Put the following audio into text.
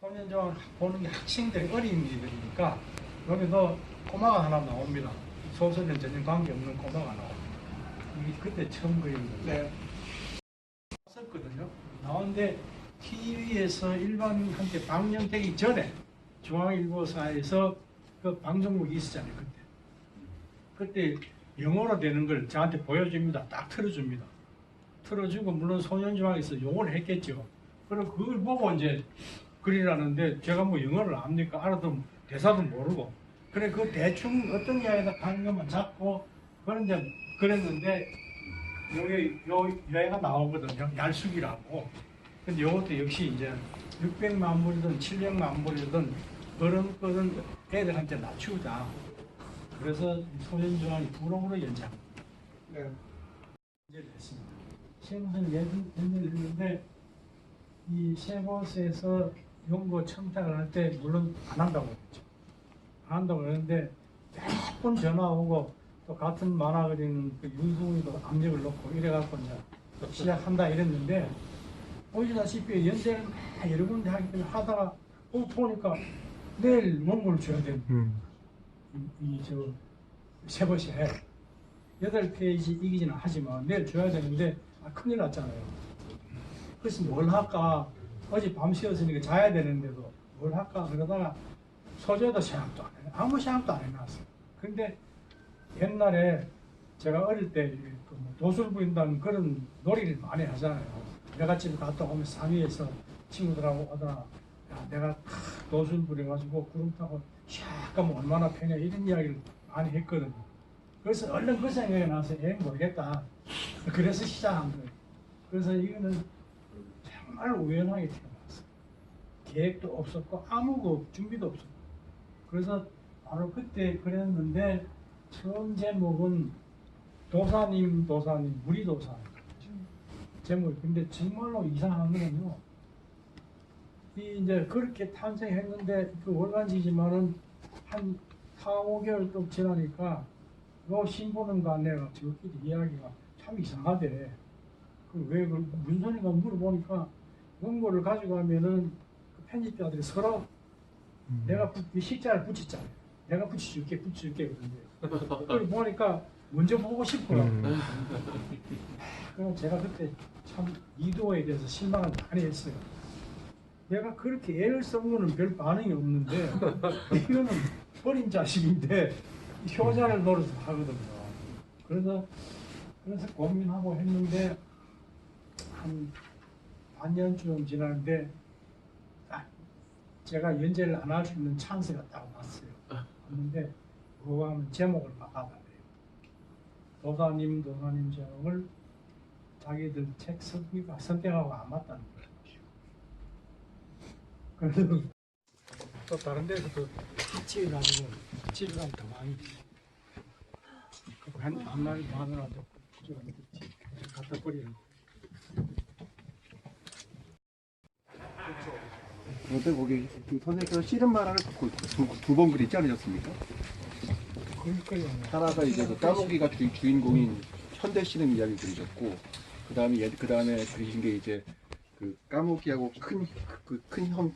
소년장 보는 게 학생들이 어린 일들이니까 여기도 꼬마가 하나 나옵니다. 소설은 전혀 관계없는 꼬마가 나옵니다. 이게 그때 처음 그린 거예요. 네. 썼거든요. 나왔는데 TV에서 일반한테 방영되기 전에 중앙일보사에서 그 방송국이 있었잖아요. 그때. 그때 영어로 되는 걸 저한테 보여줍니다. 딱 틀어줍니다. 틀어주고 물론 소년중앙에서 욕을 했겠죠. 그리고 그걸 보고 이제 그리라는데 제가 뭐 영어를 압니까? 알아도 대사도 모르고 그래 그 대충 어떤 이야기다 가는 것만 잡고 그런데 그랬는데 여기 요 여기가 나오거든요. 얄숙이라고. 근데 요것도 역시 이제 600만 불이든 700만 불이든 그런 거는 애들한테 낮추자. 그래서 소년중앙이 부록으로 연장 네. 연재를 했습니다. 시험은 연재를 했는데 이 세고스에서 연구 청탁을 할 때 물론 안 한다고 했죠. 안 한다고 했는데 몇 번 전화 오고 또 같은 만화 그리는 그 윤승훈이도 압력을 넣고 이래갖고 이제 시작한다 이랬는데 보시다시피 연재를 막 여러 군데 하다가 어, 보니까 내일 원고를 줘야 되는 이저 세버시에 여덟 페이지 이기지는 하지만 내일 줘야 되는데 아, 큰일 났잖아요. 그래서 뭘 할까 어제 밤 쉬었으니까 자야 되는데도 뭘 할까 그러다가 소재도 생각도 안 해. 아무 생각도 안 해놨어요. 근데 옛날에 제가 어릴 때그뭐 도술 부린다는 그런 놀이를 많이 하잖아요. 내가 집에 갔다 오면 상위에서 친구들하고 오다가 야, 내가 탁 도술 부려가지고 구름 타고 샥 가면 얼마나 편해 이런 이야기를 많이 했거든요. 그래서 얼른 그 생각이 나서 에 모르겠다. 그래서 시작한 거예요. 그래서 이거는 정말 우연하게 태어났어요. 계획도 없었고 아무 거 준비도 없었고 그래서 바로 그때 그랬는데 처음 제목은 도사님 도사님 무리 도사님 제목이 근데 정말로 이상한 거는요 이 이제 그렇게 탄생했는데 그 월간지지만은 한 4, 5개월 또 지나니까 요 신보는 간내가 저끼리 이야기가 참 이상하대. 그왜 그 문선이가 물어보니까 원고를 가져가면은 그 편집자들이 서로 내가 부, 이 식자를 붙였잖아. 내가 붙여줄게, 붙여줄게 그런데 그걸 보니까 먼저 보고 싶어요. 그럼 제가 그때 참 이도에 대해서 실망을 많이 했어요. 내가 그렇게 애를 쓴 거는 별 반응이 없는데 이거는 어린 자식인데 효자를 노려서 하거든요. 그래서 그래서 고민하고 했는데 한 반년쯤 지났는데 딱 제가 연재를 안 할 수 있는 찬스가 딱 왔어요. 왔는데 그거 하면 제목을 바꿔달래요. 도사님 도사님 제목을 자기들 책 선택, 선택하고 안 맞다는 거예요. 그래서 또 다른 데서도 집에 가지고 집에 가면 더 많이 그 한, 한 마리 마누라한테 갖다 버리는 어때 거기 그 선생님께서 씨름 만화를 두 번 그리지 않으셨습니까? 하나가 이제 그 주, 주인공인 현대 씨름 이야기 그리셨고 그 다음에 그 다음에 그리신 게 이제 그 까마귀하고 큰그큰 형